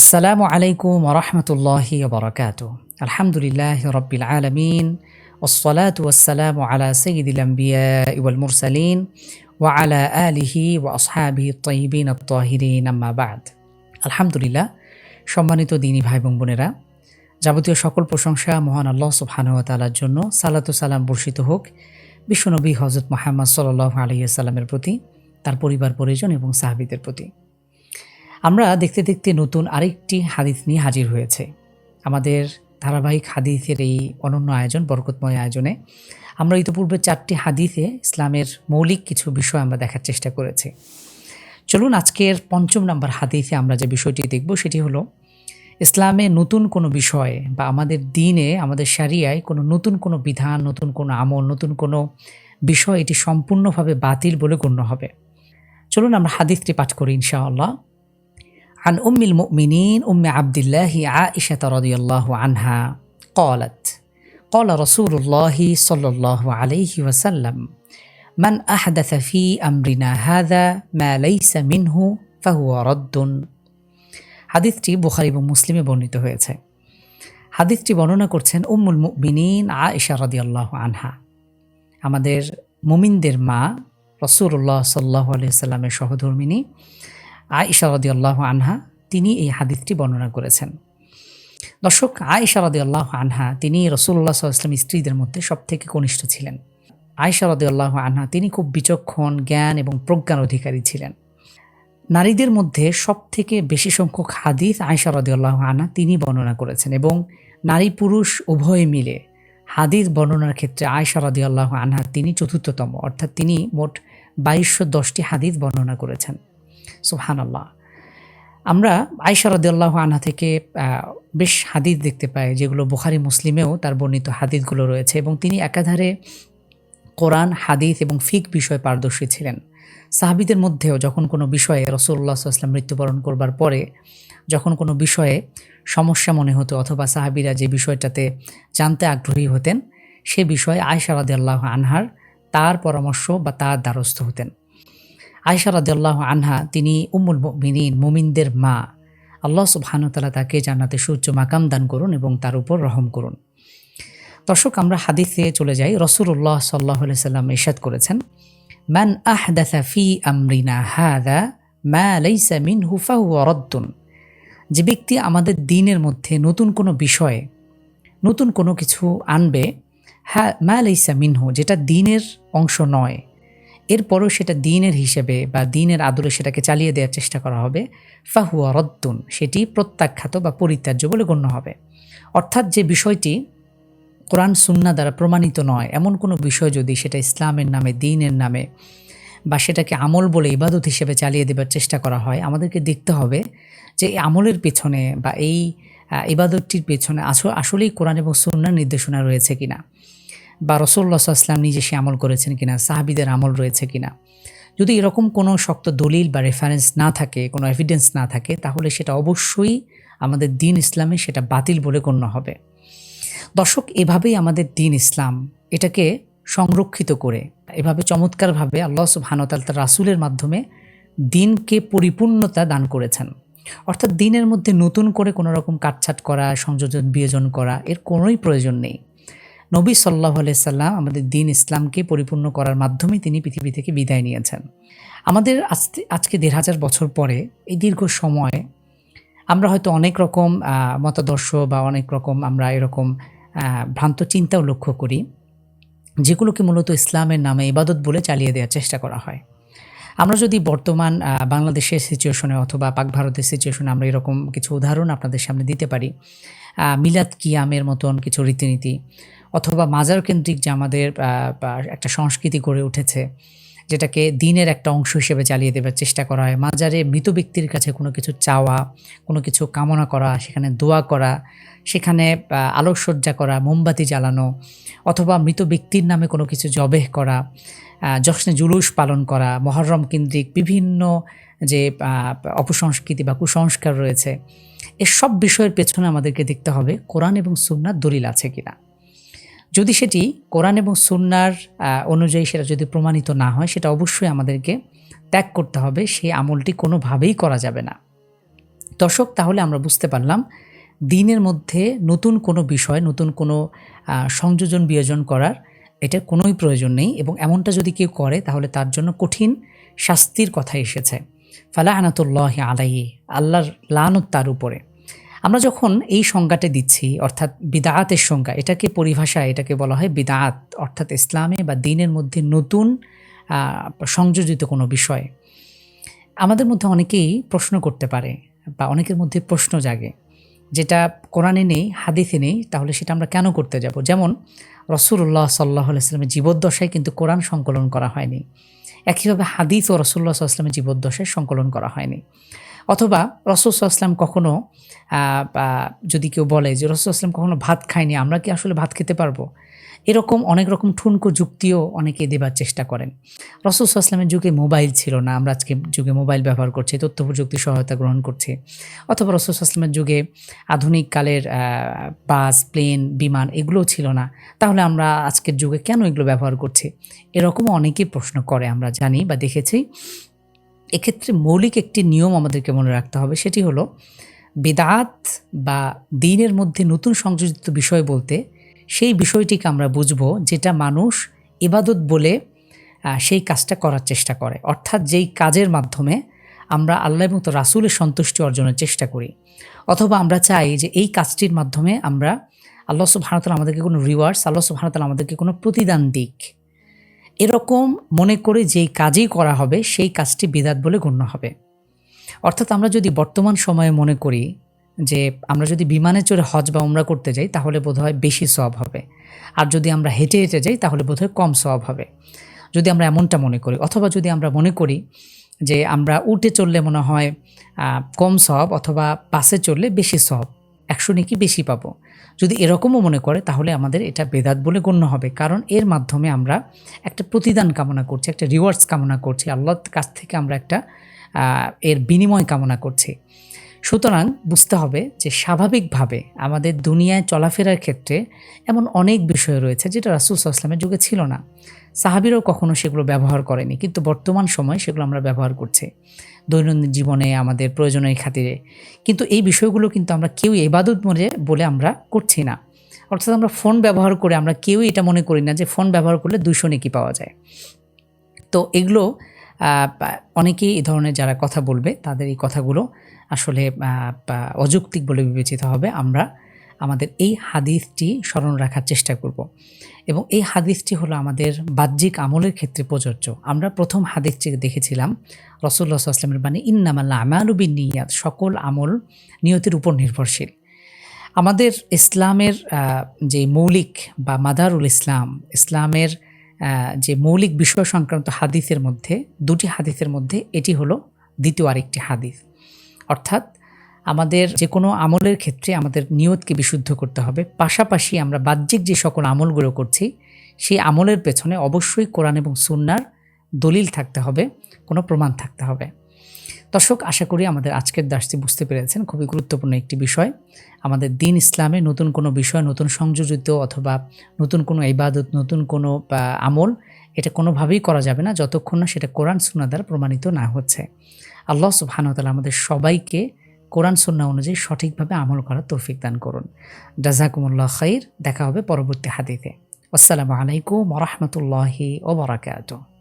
আসসালামু আলাইকুম রহমতুল্লাহ বরকাত আলহামদুলিল্লাহ রব্বিল আলমিন ওসলাত ওসালাম আলা সঈদিলাম্বিয়া ইউল মুরসালিন ওয়া আলা আলিহি ওয়া আসহাবি তৈবিন আত্তাহিরিন আম্মাবাদ আলহামদুলিল্লাহ সম্মানিত দিনী ভাই বোন বোনেরা, যাবতীয় সকল প্রশংসা মহান আল্লাহ সুবহানুয়াতালার জন্য সালাতু সালাম বর্ষিত হোক। বিশ্বনবী হজরত মোহাম্মদ সাল্লাহ আলিয়া সাল্লামের প্রতি, তার পরিবার পরিজন এবং সাহাবিদের প্রতি। আমরা দেখতে দেখতে নতুন আরেকটি হাদিস নিয়ে হাজির হয়েছে। আমাদের ধারাবাহিক হাদিসের এই অনন্য আয়োজন, বরকতময় আয়োজনে আমরা ইতিপূর্বে চারটি হাদিসে ইসলামের মৌলিক কিছু বিষয় আমরা দেখার চেষ্টা করেছি। চলুন আজকের পঞ্চম নম্বর হাদিসে আমরা যে বিষয়টি দেখব, সেটি হলো, ইসলামে নতুন কোনো বিষয় বা আমাদের দিনে, আমাদের সারিয়ায় কোনো নতুন কোনো বিধান, নতুন কোনো আমল, নতুন কোনো বিষয় এটি সম্পূর্ণভাবে বাতিল বলে গণ্য হবে। চলুন আমরা হাদিসটি পাঠ করি ইনশাআল্লাহ। عن أم المؤمنين أم عبد الله عائشة رضي الله عنها قالت قال رسول الله صلى الله عليه وسلم من أحدث في أمرنا هذا ما ليس منه فهو رد হাদিসটি বুখারি এবং মুসলিমে বর্ণিত হয়েছে হাদিসটি বর্ণনা করছেন উম্মুল মুমিনিন আয়েশা রাদিয়াল্লাহু আনহা আমাদের মুমিনদের মা রসুল্লাহ সাল্লাহ আলিয়াল্লামের সহধর্মিনী আয়েশা আল্লাহ আনহা, তিনি এই হাদিসটি বর্ণনা করেছেন। দর্শক, আয়েশা আল্লাহ আনহা, তিনি রসুল্লাহ সাল্লাম স্ত্রীদের মধ্যে সবথেকে কনিষ্ঠ ছিলেন। আয়েশা আল্লাহ আনহা, তিনি খুব বিচক্ষণ, জ্ঞান এবং প্রজ্ঞার অধিকারী ছিলেন। নারীদের মধ্যে সবথেকে বেশি সংখ্যক হাদিস আয়েশা আল্লাহ আনহা, তিনি বর্ণনা করেছেন এবং নারী পুরুষ উভয়ে মিলে হাদিস বর্ণনার ক্ষেত্রে আয়েশা আল্লাহ আনহা, তিনি চতুর্থতম, অর্থাৎ তিনি মোট বাইশশো দশটি হাদিস বর্ণনা করেছেন। সুহান আল্লাহ আমরা আয়সা রদুল্লাহ আনহা থেকে বেশ হাদিস দেখতে পাই, যেগুলো বুখারি, মুসলিমেও তার বর্ণিত হাদিদগুলো রয়েছে এবং তিনি একাধারে কোরআন, হাদিস এবং ফিক বিষয়ে পারদর্শী ছিলেন। সাহাবিদের মধ্যেও যখন কোনো বিষয়ে রসুল্লাহ আসলাম মৃত্যুবরণ করবার পরে যখন কোনো বিষয়ে সমস্যা মনে হতো অথবা সাহাবিরা যে বিষয়টাতে জানতে আগ্রহী হতেন, সে বিষয়ে আয়সা রাদিয়াল্লাহ আনহার তার পরামর্শ বা তার দ্বারস্থ হতেন। আয়সা রাদিয়াল্লাহ আনহা, তিনি উম্মুল মিনীন মুমিনদের মা। আল্লাহ সুবহানুতালা তাকে জান্নাতে সূর্য মাকাম দান করুন এবং তার উপর রহম করুন। দর্শক, আমরা হাদিসে চলে যাই। রসুল্লাহ সাল্লাহ সাল্লাম ইশাদ করেছেন, মান আহদাসা ফি আমরিনা হাদা মা লাইসা মিনহু ফাহুয়া রদ্দুন। যে ব্যক্তি আমাদের দিনের মধ্যে নতুন কোনো বিষয়ে, নতুন কোনো কিছু আনবে হ্যাঁ মা লাইসা মিনহু, যেটা দিনের অংশ নয়। এরপরও সেটা দিনের হিসেবে বা দিনের আদলে সেটাকে চালিয়ে দেওয়ার চেষ্টা করা হবে। ফাহুয়া রদ্দুন, সেটি প্রত্যাখ্যাত বা পরিত্যাজ্য বলে গণ্য হবে। অর্থাৎ যে বিষয়টি কোরআন সুন্না দ্বারা প্রমাণিত নয়, এমন কোনো বিষয় যদি সেটা ইসলামের নামে, দিনের নামে বা সেটাকে আমল বলে ইবাদত হিসেবে চালিয়ে দেবার চেষ্টা করা হয়, আমাদেরকে দেখতে হবে যে এই আমলের পেছনে বা এই ইবাদতটির পেছনে আসলেই কোরআন এবং সুন্নার নির্দেশনা রয়েছে কিনা। বা রসল্লা আসলাম নিজে সে আমল করেছেন কিনা, সাহাবিদের আমল রয়েছে কিনা। যদি এরকম কোনো শক্ত দলিল বা রেফারেন্স না থাকে, কোনো এভিডেন্স না থাকে, তাহলে সেটা অবশ্যই আমাদের দিন ইসলামে সেটা বাতিল বলে গণ্য হবে। দর্শক, এভাবেই আমাদের দিন ইসলাম এটাকে সংরক্ষিত করে, এভাবে চমৎকারভাবে আল্লাহ সুবহানতাল তার রাসুলের মাধ্যমে দিনকে পরিপূর্ণতা দান করেছেন। অর্থাৎ দিনের মধ্যে নতুন করে কোনো রকম কাটছাট করা, সংযোজন বিয়োজন করা, এর কোনোই প্রয়োজন নেই। নবী সাল্লাহ সাল্লাম আমাদের দিন ইসলামকে পরিপূর্ণ করার মাধ্যমে তিনি পৃথিবী থেকে বিদায় নিয়েছেন। আমাদের আজকে আজকে দেড় হাজার বছর পরে, এই দীর্ঘ সময়ে আমরা হয়তো অনেক রকম মতাদর্শ বা অনেক রকম আমরা এরকম ভ্রান্ত চিন্তাও লক্ষ্য করি, যেগুলোকে মূলত ইসলামের নামে ইবাদত বলে চালিয়ে দেওয়ার চেষ্টা করা হয়। আমরা যদি বর্তমান বাংলাদেশের সিচুয়েশনে অথবা পাক ভারতের সিচুয়েশনে আমরা এরকম কিছু উদাহরণ আপনাদের সামনে দিতে পারি মিলাদ কিয়ামের মতন কিছু রীতিনীতি অথবা মাজার কেন্দ্রিক যে আমাদের একটা সংস্কৃতি গড়ে উঠেছে, যেটাকে দিনের একটা অংশ হিসেবে চালিয়ে দেবার চেষ্টা করা হয়। মাজারে মৃত ব্যক্তির কাছে কোনো কিছু চাওয়া, কোনো কিছু কামনা করা, সেখানে দোয়া করা, সেখানে আলোকসজ্জা করা, মোমবাতি জ্বালানো, অথবা মৃত ব্যক্তির নামে কোনো কিছু জবেহ করা যশ্নে জুলুস পালন করা, মহরম কেন্দ্রিক বিভিন্ন যে অপসংস্কৃতি বা কুসংস্কার রয়েছে, এসব বিষয়ের পেছনে আমাদেরকে দেখতে হবে কোরআন এবং সুন্নার দলিল আছে কিনা। যদি সেটি কোরআন এবং সুন্নার অনুযায়ী সেটা যদি প্রমাণিত না হয়, সেটা অবশ্যই আমাদেরকে ত্যাগ করতে হবে। সেই আমলটি কোনোভাবেই করা যাবে না। দর্শক, তাহলে আমরা বুঝতে পারলাম, দিনের মধ্যে নতুন কোনো বিষয়, নতুন কোনো সংযোজন বিয়োজন করার এটা কোনোই প্রয়োজন নেই এবং এমনটা যদি কেউ করে, তাহলে তার জন্য কঠিন শাস্তির কথা এসেছে। ফালা আনাতুল্লাহ আলাই আল্লাহর লানত তার উপরে। আমরা যখন এই সংজ্ঞাটা দিচ্ছি, অর্থাৎ বিদায়াতের সংজ্ঞা, এটাকে পরিভাষায় এটাকে বলা হয় বিদায়াত অর্থাৎ ইসলামে বা দিনের মধ্যে নতুন সংযোজিত কোনো বিষয়। আমাদের মধ্যে অনেকেই প্রশ্ন করতে পারে বা অনেকের মধ্যে প্রশ্ন জাগে। যেটা কোরআনে নেই, হাদিসে নেই, তাহলে সেটা আমরা কেন করতে যাব? যেমন রসুল্লাহ সাল্লাহ আলাইস্লামের জীবদ্দশায় কিন্তু কোরআন সংকলন করা হয়নি। একইভাবে হাদিস ও রসুল্লাহ সাল্লামের জীবদ্দশায় সংকলন করা হয়নি। অথবা রসুল আসলাম কখনো যদি কেউ বলে যে রসুল আসলাম কখনো ভাত খায়নি, আমরা কি আসলে ভাত খেতে পারব? এরকম অনেক রকম ঠুনকো যুক্তিও অনেকে দেবার চেষ্টা করেন। রসুল আসলামের যুগে মোবাইল ছিল না, আমরা আজকে যুগে মোবাইল ব্যবহার করছি, তথ্য প্রযুক্তি সহায়তা গ্রহণ করছি। অথবা রসুল আসলামের যুগে আধুনিক কালের বাস, প্লেন, বিমান এগুলোও ছিল না। তাহলে আমরা আজকের যুগে কেন এগুলো ব্যবহার করছি? এরকমও অনেকেই প্রশ্ন করে, আমরা জানি বা দেখেছি। এক্ষেত্রে মৌলিক একটি নিয়ম আমাদেরকে মনে রাখতে হবে, সেটি হলো বেদাত বা দিনের মধ্যে নতুন সংযোজিত বিষয় বলতে সেই বিষয়টিকে আমরা বুঝব যেটা মানুষ ইবাদত বলে সেই কাজটা করার চেষ্টা করে। অর্থাৎ যেই কাজের মাধ্যমে আমরা আল্লাহ এবং রাসুলের সন্তুষ্টি অর্জনের চেষ্টা করি। অথবা আমরা চাই যে এই কাজটির মাধ্যমে আমরা আল্লাহ সুবাহতাল আমাদেরকে কোনো রিওয়ার্ডস আল্লাহ সুবাহতাল আমাদেরকে কোনো প্রতিদান দিক। এরকম মনে করে যেই কাজই করা হবে, সেই কাজটি বিদাত বলে গণ্য হবে। অর্থাৎ আমরা যদি বর্তমান সময়ে মনে করি যে আমরা যদি বিমানে চড়ে হজ বা উমরা করতে যাই, তাহলে বোধহয় বেশি সব হবে। আর যদি আমরা হেঁটে হেঁটে যাই, তাহলে বোধহয় কম সব হবে। যদি আমরা এমনটা মনে করি, অথবা যদি আমরা মনে করি যে আমরা উঠে চললে মনে হয় কম সব অথবা বাসে চললে বেশি সব একশো নাকি বেশি পাবো। যদি এরকমও মনে করে, তাহলে আমাদের এটা বেদাত বলে গণ্য হবে। কারণ এর মাধ্যমে আমরা একটা প্রতিদান কামনা করছি, একটা রিওয়ার্ডস কামনা করছি, আল্লাহর কাছ থেকে আমরা একটা এর বিনিময় কামনা করছি। সুতরাং বুঝতে হবে যে স্বাভাবিকভাবে আমাদের দুনিয়ায় চলাফেরার ক্ষেত্রে এমন অনেক বিষয় রয়েছে যেটা রাসুল সাল্লামের যুগে ছিল না। সাহাবিরও কখনো সেগুলো ব্যবহার করেনি। কিন্তু বর্তমান সময় সেগুলো আমরা ব্যবহার করছি। দৈনন্দিন জীবনে, আমাদের প্রয়োজনের খাতিরে। কিন্তু এই বিষয়গুলো কিন্তু আমরা কেউ এবাদত মনে বলে আমরা করছি না। অর্থাৎ আমরা ফোন ব্যবহার করে আমরা কেউই এটা মনে করি না যে ফোন ব্যবহার করলে দুশো নেকি পাওয়া যায়। তো এগুলো অনেকেই এই ধরনের যারা কথা বলবে, তাদের এই কথাগুলো আসলে অযৌক্তিক বলে বিবেচিত হবে। আমরা আমাদের এই হাদিসটি স্মরণ রাখার চেষ্টা করব। এবং এই হাদিসটি হলো আমাদের বাহ্যিক আমলের ক্ষেত্রে প্রযোজ্য। আমরা প্রথম হাদিসটি দেখেছিলাম রসুল্লাহ আসলামের বাণী ইন্নামাল্লা আমালুবিন নিয়াত সকল আমল নিয়তির উপর নির্ভরশীল। আমাদের ইসলামের যে মৌলিক বা মাদারুল ইসলাম, ইসলামের যে মৌলিক বিষয় সংক্রান্ত হাদিসের মধ্যে, দুটি হাদিসের মধ্যে এটি হলো দ্বিতীয় আরেকটি হাদিস। অর্থাৎ আমাদের যে কোনো আমলের ক্ষেত্রে আমাদের নিয়তকে বিশুদ্ধ করতে হবে। পাশাপাশি আমরা বাহ্যিক যে সকল আমলগুলো করছি, সেই আমলের পেছনে অবশ্যই কোরআন এবং সুন্নার দলিল থাকতে হবে, কোনো প্রমাণ থাকতে হবে। দর্শক, আশা করি আমাদের আজকের দাসটি বুঝতে পেরেছেন, খুবই গুরুত্বপূর্ণ একটি বিষয়। আমাদের দিন ইসলামে নতুন কোনো বিষয়, নতুন সংযোজিত অথবা নতুন কোনো ইবাদত, নতুন কোনো আমল, এটা কোনোভাবেই করা যাবে না, যতক্ষণ না সেটা কোরআন সুন্না দ্বারা প্রমাণিত না হচ্ছে। আল্লাহ সুবহানতালা আমাদের সবাইকে কোরআন সন্না অনুযায়ী সঠিকভাবে আমল করার তৌফিক দান করুন। জাজাকুমুল্লাহ খাইর। দেখা হবে পরবর্তী হাদিতে আসসালামু আলাইকুম রহমতুল্লাহি ওবরাকাত